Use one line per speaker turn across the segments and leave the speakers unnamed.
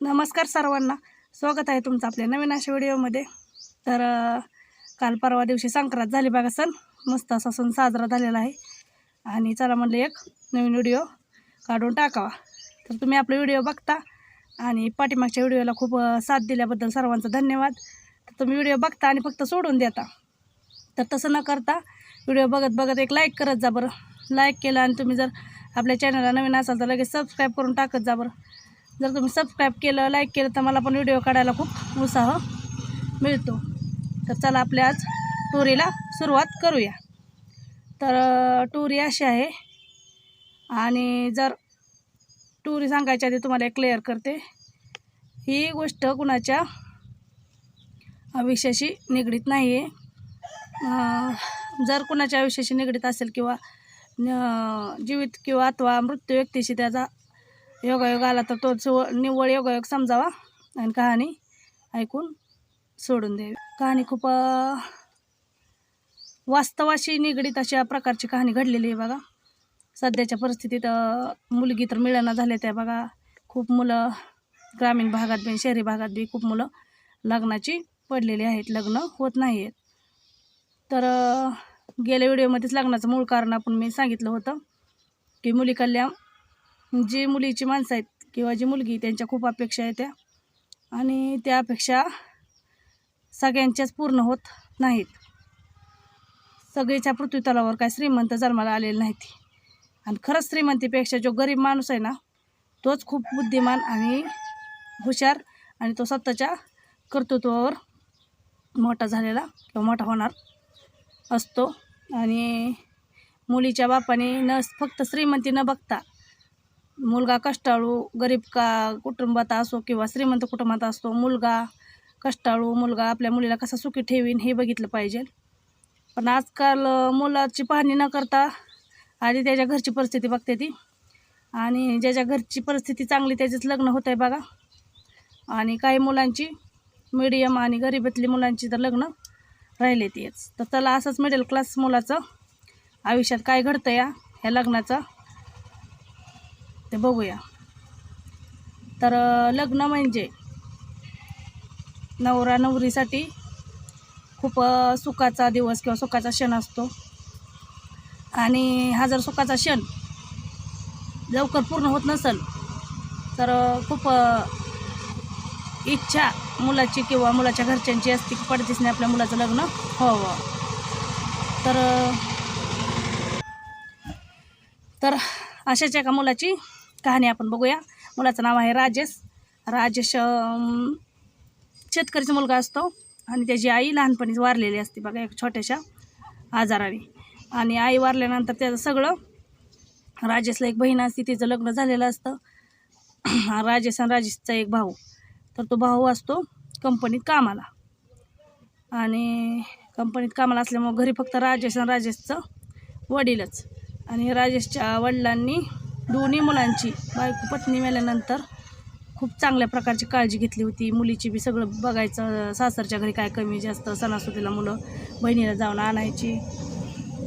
नमस्कार सर्वांना. स्वागत आहे तुमचं आपल्या नवीन अशा व्हिडिओमध्ये. तर काल परवा दिवशी संक्रांत झाली बघा सण. मस्त असा सण साजरा झालेला आहे. आणि चला म्हणलं एक नवीन व्हिडिओ काढून टाकावा. तर तुम्ही आपला व्हिडिओ बघता आणि पाठीमागच्या व्हिडिओला खूप साथ दिल्याबद्दल सर्वांचा धन्यवाद. तर तुम्ही व्हिडिओ बघता आणि फक्त सोडून देता. तर तसं न करता व्हिडिओ बघत बघत एक लाईक करत जा बरं. लाईक केलं आणि तुम्ही जर आपल्या चॅनलला नवीन असाल तर लगेच सबस्क्राईब करून टाकत जा बरं. जर तुम्ही सबस्क्राईब केलं लाईक केलं तर मला पण व्हिडिओ काढायला खूप उत्साह मिळतो. तर चला आपल्या आज टुरीला सुरुवात करूया. तर टोरी टुरी अशी आहे. आणि जर टुरी सांगायच्या आधी तुम्हाला एक क्लिअर करते. ही गोष्ट कुणाच्या आयुष्याशी निगडीत नाही आहे जर कुणाच्या आयुष्याशी निगडीत असेल किंवा जीवित किंवा अथवा मृत्यू व्यक्तीशी त्याचा योगायोग आला तर तो निव्वळ योगायोग समजावा आणि कहाणी ऐकून सोडून द्यावी. कहाणी खूप वास्तवाशी निगडीत अशा प्रकारची कहाणी घडलेली आहे बघा. सध्याच्या परिस्थितीत मुलगी तर मिळणं झाल्या त्या बघा. खूप मुलं ग्रामीण भागात बी शहरी भागात बी खूप मुलं लग्नाची पडलेली आहेत. लग्न होत नाही आहेत तर गेल्या व्हिडिओमध्येच लग्नाचं मूळ कारण आपण मी सांगितलं होतं की मुली कल्याण जी मुलीची माणसं आहेत किंवा जी मुलगी त्यांच्या खूप अपेक्षा आहेत त्या. आणि त्या अपेक्षा सगळ्यांच्याच पूर्ण होत नाहीत. सगळीच्या पृथ्वीतलावर काय श्रीमंत जन्माला आलेले नाहीत. आणि खरंच श्रीमंतीपेक्षा जो गरीब माणूस आहे ना तोच खूप बुद्धिमान आणि हुशार आणि तो स्वतःच्या कर्तृत्वावर मोठा झालेला किंवा मोठा होणार असतो. आणि मुलीच्या बापाने न फक्त श्रीमंती न बघता मुलगा कष्टाळू गरीब का कुटुंबात असो किंवा श्रीमंत कुटुंबात असतो मुलगा कष्टाळू मुलगा आपल्या मुलीला कसा सुखी ठेवीन हे बघितलं पाहिजे. पण आजकाल मुलाची पाहणी न करता आधी त्याच्या घरची परिस्थिती बघते ती. आणि ज्याच्या घरची परिस्थिती चांगली त्याचेच लग्न होत आहे बघा. आणि काही मुलांची मीडियम आणि गरिबातली मुलांची तर लग्न राहिले तीच. तर चला असंच मिडल क्लास मुलाचं आयुष्यात काय घडतं या ह्या लग्नाचं ते बघूया. तर लग्न म्हणजे नवरा नवरीसाठी खूप सुखाचा दिवस किंवा सुखाचा क्षण असतो. आणि हा जर सुखाचा क्षण लवकर पूर्ण होत नसेल तर खूप इच्छा मुलाची किंवा मुलाच्या घरच्यांची असते की पडतीसने आपल्या मुलाचं लग्न व्हावं. तर तर अशाच एका मुलाची कहाणी आपण बघूया. मुलाचं नाव आहे राजेश. राजेश शेतकरीचा मुलगा असतो आणि त्याची आई लहानपणीच वारलेली असते बघा एक छोट्याशा आजाराने. आणि आई वारल्यानंतर त्याचं सगळं राजेशला एक बहीण असते तिचं लग्न झालेलं असतं. राजेश आणि राजेशचा एक भाऊ. तर तो भाऊ असतो कंपनीत कामाला. आणि कंपनीत कामाला असल्यामुळं घरी फक्त राजेश आणि राजेशचं वडीलच. आणि राजेशच्या वडिलांनी दोन्ही मुलांची बायको पत्नी मेल्यानंतर खूप चांगल्या प्रकारची काळजी घेतली होती. मुलीची बी सगळं बघायचं सासरच्या घरी काय कमी जास्त सणासुदीला मुलं बहिणीला जाऊन आणायची.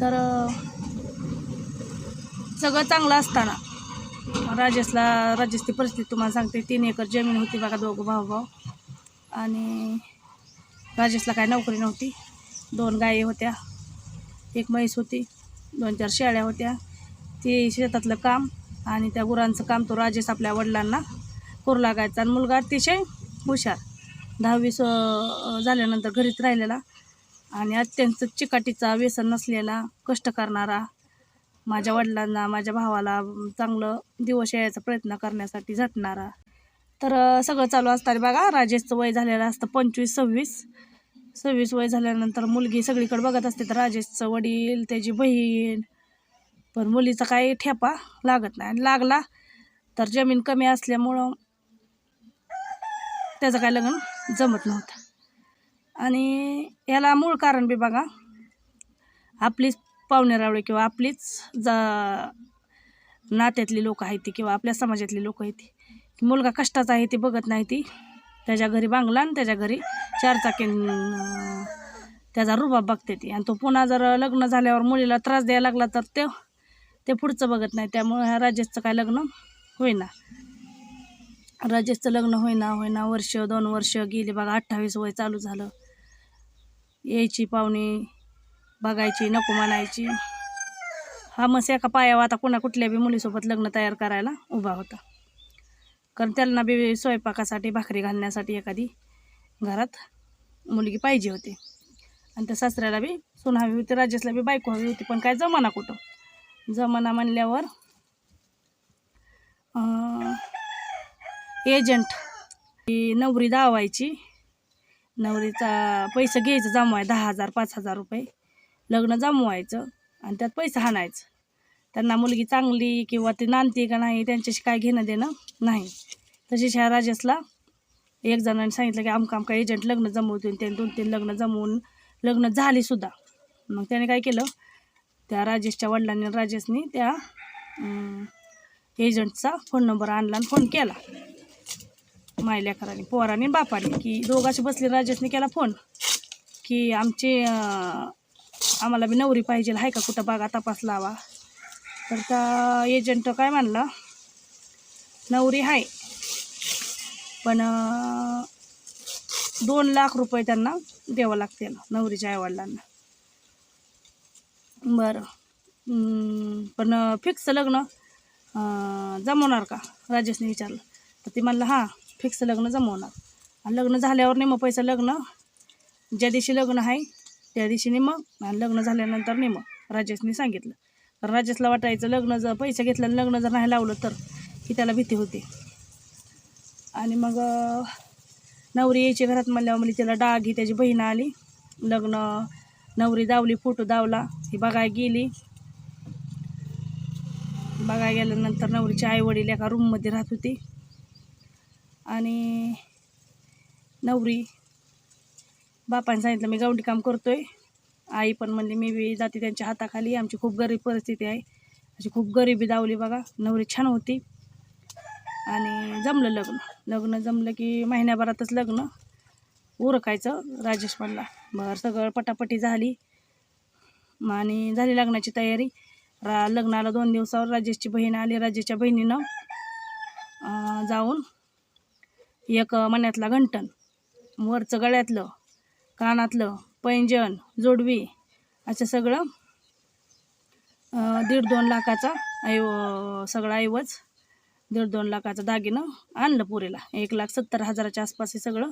तर सगळं चांगलं असताना राजेशला राजेशची परिस्थिती तुम्हाला सांगते. तीन एकर जमीन होती बघा दोघं भाऊ भाऊ आणि राजेशला काय नोकरी नव्हती. दोन गायी होत्या. एक म्हैस होती. दोन चार शेळ्या होत्या. ते शेतातलं काम आणि त्या गुरांचं काम तो राजेश आपल्या वडिलांना करू लागायचा. आणि मुलगा अतिशय हुशार. दहावी स झाल्यानंतर घरीच राहिलेला. आणि अत्यंत चिकाटीचा व्यसन नसलेला कष्ट करणारा माझ्या वडिलांना माझ्या भावाला चांगलं दिवस यायचा प्रयत्न करण्यासाठी झटणारा. तर सगळं चालू असताना बघा राजेशचं वय झालेलं असतं पंचवीस सव्वीस. सव्वीस वय झाल्यानंतर मुलगी सगळीकडे बघत असते. तर राजेशचं वडील त्याची बहीण पण मुलीचा काही ठेपा लागत नाही. आणि लागला तर जमीन कमी असल्यामुळं त्याचं काय लग्न जमत नव्हतं. आणि याला मूळ कारण बी बघा आपलीच पाहुणेरावळे किंवा आपलीच जा नात्यातली लोक आहेत ती किंवा आपल्या समाजातली लोक आहेत ती. मुलगा कष्टाचा आहे ती बघत नाही ती. त्याच्या घरी बांगला आणि त्याच्या घरी चार त्याचा रुबाब बघते ती. आणि तो पुन्हा जर लग्न झाल्यावर मुलीला त्रास द्यायला लागला तर ते ते पुढचं बघत नाही. त्यामुळं ह्या राजेशचं काय लग्न होईना. राजेशचं लग्न होईना होईना. वर्ष दोन वर्ष गेली बघा अठ्ठावीस वय चालू झालं. यायची पाहुणी बघायची नको म्हणायची. हा मस एका पायावर आता कुणा कुठल्या बी मुलीसोबत लग्न तयार करायला उभा होता. कारण त्यांना बी स्वयंपाकासाठी भाकरी घालण्यासाठी एखादी घरात मुलगी पाहिजे होती. आणि त्या सासऱ्याला बी सोन हवी होती राजेशला बी बायको हवी होती. पण काय जमाना कुठं? जमाना म्हणल्यावर एजंट ही नवरी दावायची. नवरीचा पैसे घ्यायचं जमवाय दहा हजार पाच हजार रुपये. लग्न जमवायचं आणि त्यात पैसे हाणायचं त्यांना मुलगी चांगली किंवा ती नांदती का नाही त्यांच्याशी काय घेणं देणं नाही. तशीच ह्या राजेशला एक जणांनी सांगितलं की आमका आमका एजंट लग्न जमवतो त्यांनी दोन तीन लग्न जमवून लग्न झालीसुद्धा मग त्याने काय केलं? त्या राजेशच्या वडिलांनी राजेशनी त्या एजंटचा फोन नंबर आणला आणि फोन केला. माय पोराने बापाने की दोघाशी बसले राजेशने केला फोन की आमचे आम्हाला बी नवरी पाहिजे आहे का कुठं बागा तपास लावा तर त्या एजंट काय म्हणला नवरी आहे पण दोन लाख रुपये त्यांना द्यावं लागतील नवरीच्या आईवडिलांना बरं. पण फिक्स लग्न जमवणार का? राजेशने विचारलं. तर ती म्हणलं हां फिक्स लग्न जमवणार. आणि लग्न झाल्यावर नेमं पैसा लग्न ज्या दिवशी लग्न आहे त्या दिवशी नेमं आणि लग्न झाल्यानंतर नेमं राजेशने सांगितलं. तर राजेशला वाटायचं लग्न जर पैसे घेतलं आणि लग्न जर नाही लावलं तर ही त्याला भीती होती. आणि मग नवरी यायची घरात म्हणल्यावर म्हणजे तिला डाग ही त्याची बहीण आली. लग्न नवरी दावली फोटो दावला ही बघाय गेली. बघायला गेल्यानंतर नवरीचे आई वडील एका रूममध्ये राहत होती. आणि नवरी बापाने सांगितलं मी गवंडी काम करतोय. आई पण म्हणली मी बी जाते त्यांच्या हाताखाली. आमची खूप गरीब परिस्थिती आहे. अशी खूप गरिबी दावली बघा. नवरी छान होती. आणि जमलं लग्न. लग्न जमलं की महिन्याभरातच लग्न. उरकायचं राजेश म्हणला. बरं सगळं पटापटी झाली. मग आणि झाली लग्नाची तयारी. रा लग्नाला दोन दिवसावर राजेशची बहीण आली राजेशच्या बहिणीनं जाऊन एक मण्यातला घंटण वरचं गळ्यातलं कानातलं पैंजण जोडवी असं सगळं दीड दोन लाखाचा ऐव सगळं ऐवज दीड दोन लाखाचं दागिनं आणलं पुरेला. एक लाख सत्तर हजाराच्या आसपास हे सगळं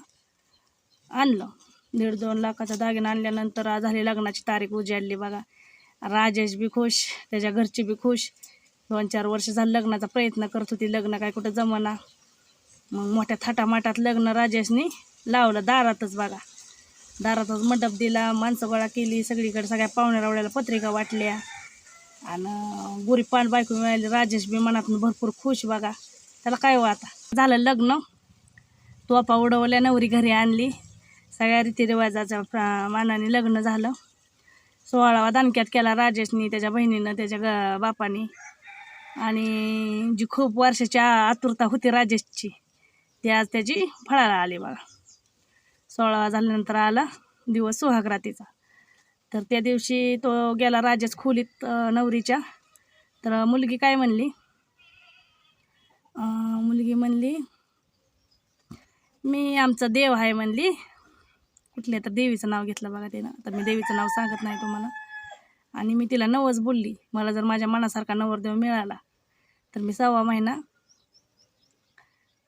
आणलं. दीड दोन लाखाचा दागिना आणल्यानंतर आज झाली लग्नाची तारीख उजाडली बघा. राजेश बी खुश त्याच्या घरची बी खुश. दोन चार वर्ष झालं लग्नाचा प्रयत्न करत होती लग्न काय कुठं जमना. मग मोठ्या थाटामाटात लग्न राजेशनी लावलं दारातच बघा. दारातच मंडप दिला माणसं गोळा केली सगळीकडे सगळ्या पाहुण्या रावड्याला पत्रिका वाटल्या. आणि गुरी पान बायको मिळाली राजेश बी मनातून भरपूर खुश बघा. त्याला काय हो आता? झालं लग्न. तोपा उडवल्या नवरी घरी आणली. सगळ्या रीतिरिवाजाच्या मानाने लग्न झालं. सोळावा दानक्यात केला राजेशनी त्याच्या बहिणीनं त्याच्या ग बापानी. आणि जी खूप वर्षाची आतुरता होती राजेशची ती आज त्याची फळाला आली बघा. सोळावा झाल्यानंतर आला दिवस सुहागरातीचा. तर त्या दिवशी तो गेला राजेश खोलीत नवरीच्या. तर मुलगी काय म्हणली? मुलगी म्हणली मी आमचा देव आहे म्हणली. कुठल्या तर देवीचं नाव घेतलं बघा तिनं तर मी देवीचं नाव सांगत नाही तुम्हाला. आणि मी तिला नवस बोलली. मला जर माझ्या मनासारखा नवरदेव मिळाला तर मी सव्वा महिना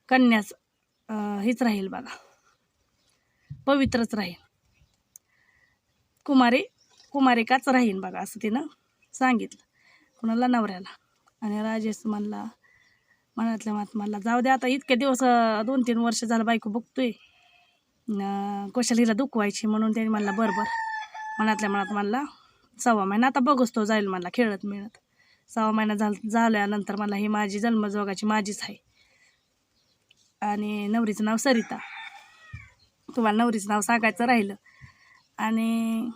कन्याच हेच हीच राहील बघा. पवित्रच राहील. कुमारी कुमारिकाच राहील बघा असं तिनं सांगितलं. कुणाला? नवऱ्याला. आणि राजेश म्हणला मनातल्या महात्माला म्हणला जाऊ दे आता इतके दिवस दोन तीन वर्ष झालं बायको बघतोय. अं, कशाला हिला दुखवायची म्हणून त्यांनी म्हणला बरोबर मनातल्या मनात म्हणला सव्वा महिना आता बघूच तो जाईल मला खेळत मिळत. सव्वा महिना झाल झाल्यानंतर मला ही माझी जन्मजोगाची माझीच आहे. आणि नवरीचं नाव सरिता. तुम्हाला नवरीचं नाव सांगायचं राहिलं. आणि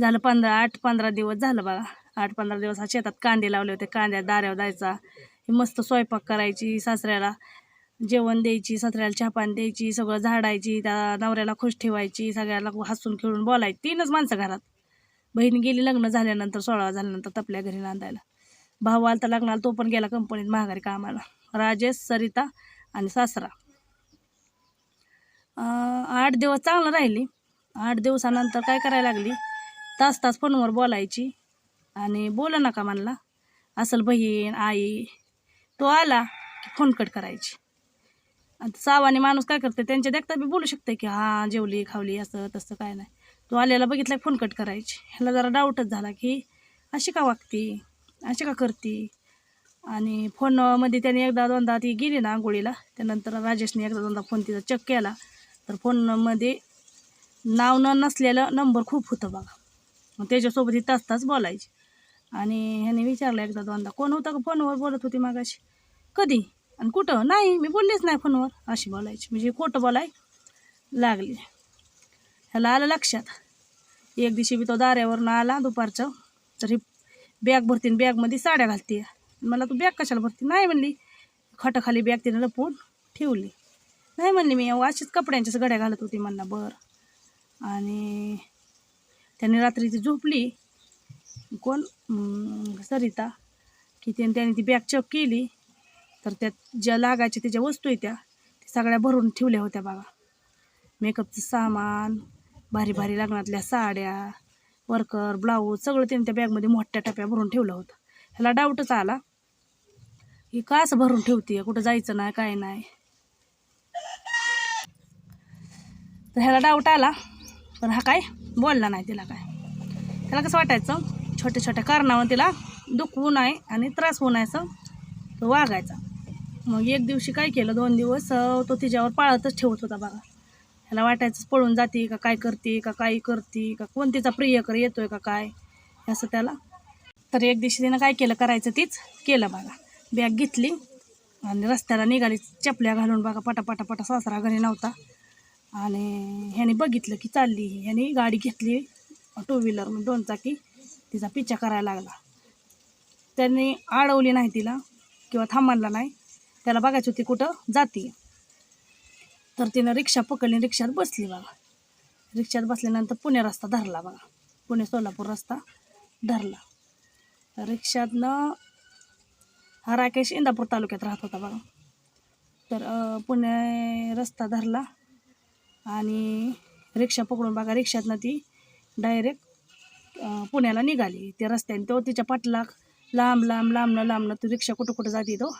झालं पंधरा आठ पंधरा दिवस झालं बघा. आठ पंधरा दिवस हा शेतात कांदे लावले होते. कांद्या दाऱ्यावर जायचा ही मस्त स्वयंपाक करायची सासऱ्याला. जेवण द्यायची संत्र्याला चहा पाणी द्यायची सगळं झाडायची त्या नवऱ्याला खुश ठेवायची सगळ्याला हसून खेळून बोलायची. तीनच माणसं घरात. बहीण गेली लग्न झाल्यानंतर सोळा झाल्यानंतर तपल्या घरी नांदायला. भाऊ आला तर लग्नाला तो पण गेला कंपनीत महागारी कामाला. राजेश सरिता आणि सासरा. आठ दिवस चांगलं राहिली. आठ दिवसानंतर काय करायला लागली? तास तास फोनवर बोलायची आणि बोला नका म्हणला. असल बहीण आई तो आला की फोन कट करायची. आता माणूस काय करते त्यांच्या देखता बी बोलू शकते की हां जेवली खावली असं तसं काय नाही. तो आलेला बघितला फोन कट करायची. ह्याला जरा डाऊटच झाला की अशी का वागती? अशी का करती? आणि फोनमध्ये त्याने एकदा दोनदा ती गेली ना आंघोळीला त्यानंतर राजेशने एकदा दोनदा फोन तिचा चेक केला. तर फोनमध्ये नाव न नसलेलं नंबर खूप होतं बघा. मग त्याच्यासोबत ही तास तास बोलायची. आणि ह्याने विचारलं एकदा दोनदा कोण होतं का फोनवर बोलत होती मागाशी? कधी? आणि कुठं? नाही मी बोललेच नाही फोनवर. अशी बोलायची. म्हणजे खोटं बोलाय लागली. ह्याला आलं लक्षात. एक दिवशी बी तो दाऱ्यावरून आला दुपारचं. तर ही बॅग भरती आणि बॅगमध्ये साड्या घालते मला तू बॅग कशाला भरती? नाही म्हणली. खटाखाली बॅग तिने लपवून ठेवली. नाही म्हणली मी अहो, अशीच कपड्यांच्याच गड्या घालत होती म्हणला बरं. आणि त्याने रात्री ती झोपली. कोण? सरिता. की त्याने त्याने ती बॅग चेक केली. तर त्यात ज्या लागायच्या त्याच्या वस्तू आहे त्या सगळ्या भरून ठेवल्या होत्या बघा मेकअपचं सामान भारी भारी लग्नातल्या साड्या वर्कर ब्लाऊज सगळं त्यांनी त्या बॅगमध्ये मोठ्या टप्प्या भरून ठेवलं होतं. ह्याला डाऊटच आला. की का असं भरून ठेवते कुठं जायचं नाही काय नाही. तर ह्याला डाऊट आला. पण हा काय? बोलला नाही तिला काय. त्याला कसं वाटायचं? छोट्या छोट्या कारणावर तिला दुःख होऊ नये आणि त्रास होऊ नये असं तो वागायचा. मग एक दिवशी काय केलं दोन दिवस तो तिच्यावर पाळतच ठेवत होता बघा. ह्याला वाटायचंच पळून जाते का काय करते का काय करते का कोण तिचा प्रियकर येतोय का काय असं त्याला. तर एक दिवशी तिनं काय केलं करायचं तीच केलं बघा. बॅग घेतली आणि रस्त्याला निघाली चपल्या घालून बघा पटापटा पटा सासरा घरी नव्हता. आणि ह्याने बघितलं की चालली ह्याने गाडी घेतली टू व्हीलर दोन चाकी तिचा पिच्छा करायला लागला. त्यांनी अडवली नाही तिला किंवा थांबला नाही. त्याला बघायची होती कुठं जाती. तर तिनं रिक्षा पकडली रिक्षात बसली बघा. रिक्षात बसल्यानंतर पुणे रस्ता धरला बघा. पुणे सोलापूर रस्ता धरला. रिक्षातनं हा राकेश इंदापूर तालुक्यात राहत होता बघा. तर पुणे रस्ता धरला आणि रिक्षा पकडून बघा रिक्षातनं ती डायरेक्ट पुण्याला निघाली. त्या रस्त्याने तो तिच्या पाठलाग लांब लांब लांबनं लांबनं ती रिक्षा कुठं कुठं जाते तो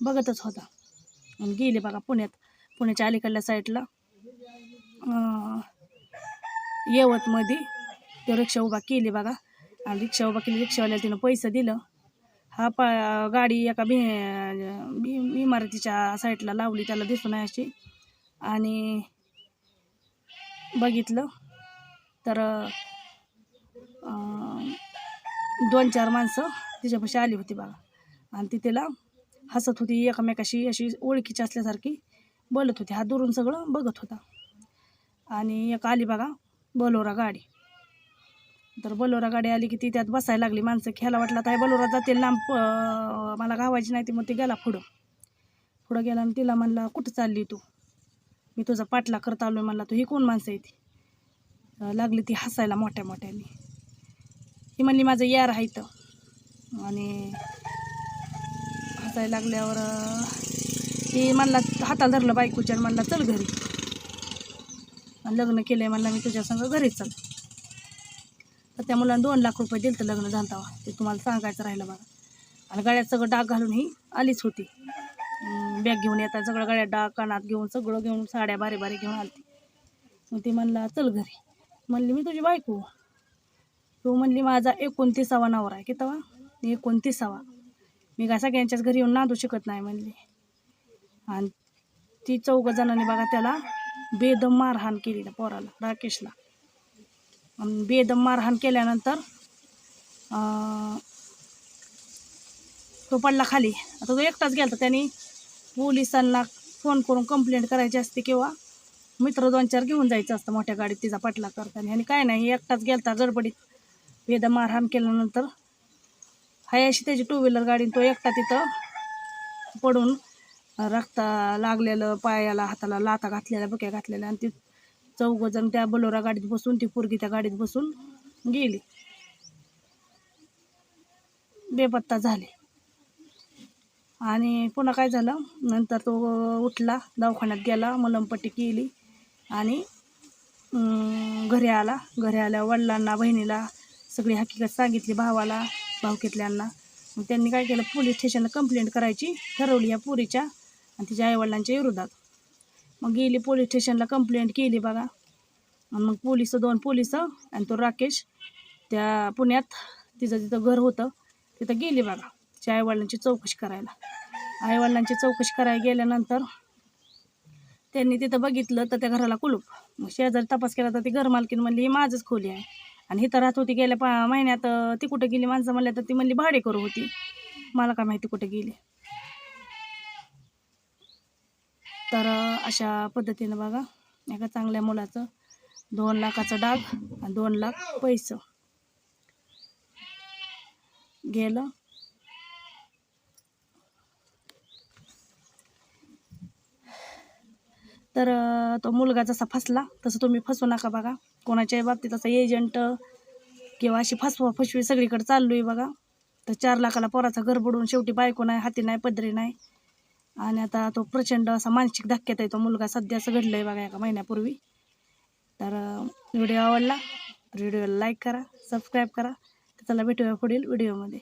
बघतच होता. आणि गेली बघा पुण्यात. पुण्याच्या अलीकडल्या साईडला. यवतमध्ये तो रिक्षा उभा केली बघा. आणि रिक्षा उभा केली रिक्षावाल्याला तिनं पैसे दिलं. हा पा गाडी एका बी इमारतीच्या साईडला लावली त्याला दिसून आहे अशी. आणि बघितलं तर दोन चार माणसं तिच्यापाशी आली होती बघा. आणि ती तिला हसत होती एकमेकाशी अशी ओळखीची असल्यासारखी बोलत होती. हा दुरून सगळं बघत होता. आणि एक आली बघा बलोरा गाडी. तर बलोरा गाडी आली की ती त्यात बसायला लागली. माणसं ख्याला वाटलं तर बलोरा जातील लांब मला गावायची नाही ती मग ती गेला पुढं. पुढं गेला आणि तिला म्हणला कुठं चालली तू? मी तुझा पाठला करत आलो म्हणला तू ही कोण माणसं आहे ती? लागली ती हसायला मोठ्या मोठ्याने. ती म्हणली माझं यार आहे इथं. आणि हसायला लागल्यावर ती म्हणला हाताला धरलं बायकोच्या आणि म्हणला चल घरी. आणि लग्न केलं आहे म्हणलं मी तुझ्या संग घरी चल. तर त्या मुलानं दोन लाख रुपये दिलं तर लग्न झालं ते तुम्हाला सांगायचं राहिलं बघा आणि गाड्यात सगळं डाग घालून ही आलीच होती. बॅग घेऊन येतात सगळं गाड्या डाग कानात घेऊन सगळं घेऊन साड्या बारी बारी घेऊन आलती. मग ती म्हणला चल घरी. म्हणली मी तुझी बायको. तू म्हणली माझा एकोणतीसावा नवरा आहे किती तवा? एकोणतीसावा. मी काय सगळ्यांच्याच घरी येऊन नांदू शकत नाही म्हणली. आणि ती चौघ जणांनी बघा त्याला बेदम मारहाण केली त्या पोराला राकेशला. बेदम मारहाण केल्यानंतर तो पडला खाली. आता तो एकटाच गेला तर त्यांनी. पोलिसांना फोन करून कंप्लेंट करायची असते किंवा मित्र दोन चार घेऊन जायचं असतं मोठ्या गाडीत तिचा पटला करताना आणि काय नाही एकटाच गेलता गडबडीत. बेदम मारहाण केल्यानंतर हाय अशी त्याची टू व्हीलर गाडी तो एकटा तिथं पडून रक्त लागलेलं पायाला हाताला लाता घातलेल्या बक्या घातलेल्या आणि ती चौघजण त्या बलोरा गाडीत बसून ती पोरगी त्या गाडीत बसून गेली. बेपत्ता झाली. आणि पुन्हा काय झालं? नंतर तो उठला दवाखान्यात गेला मलमपट्टी केली आणि घरी आला. घरी आल्या वडिलांना बहिणीला सगळी हकीकत सांगितली भावाला. भावकीतल्यांना. मग त्यांनी काय केलं? पोलीस स्टेशनला कंप्लेंट करायची ठरवली या पोरीच्या आणि तिच्या आईवडिलांच्या विरोधात. मग गेली पोलीस स्टेशनला कंप्लेंट केली बघा. आणि मग पोलीस दोन पोलीस आणि तो राकेश त्या पुण्यात तिचं तिथं घर होतं. तिथं गेली बघा तिच्या आईवडिलांची चौकशी करायला. आईवडिलांची चौकशी करायला गेल्यानंतर त्यांनी तिथं बघितलं तर त्या घराला कुलूप. मग शेजारी तपास केला तर ती घरमालकीन म्हणली ही माझंच खोली आहे. आणि इथं राहत होती गेल्या पा महिन्यात ती कुठं गेली? माणसं म्हणल्या तर ती म्हणली भाडे करू होती. मला काय माहिती कुठं गेली. तर अशा पद्धतीनं बघा एका चांगल्या मुलाचं दोन लाखाचं डाग आणि दोन लाख पैसं. गेलं. तर तो मुलगा जसा फसला तसं तुम्ही फसू नका बघा. कोणाच्याही बाबतीत असं एजंट किंवा अशी फसवा फसवी सगळीकडे चाललो आहे बघा. तर चार लाखाला पोराचा घर बुडून शेवटी बायको नाही हाती नाही पदरी नाही. आणि आता तो प्रचंड असा मानसिक धक्क्यात आहे तो मुलगा. सध्या असं घडलं आहे बघा एका महिन्यापूर्वी. तर व्हिडिओ आवडला तर व्हिडिओला लाईक करा सबस्क्राईब करा. तर भेटूया पुढील व्हिडिओमध्ये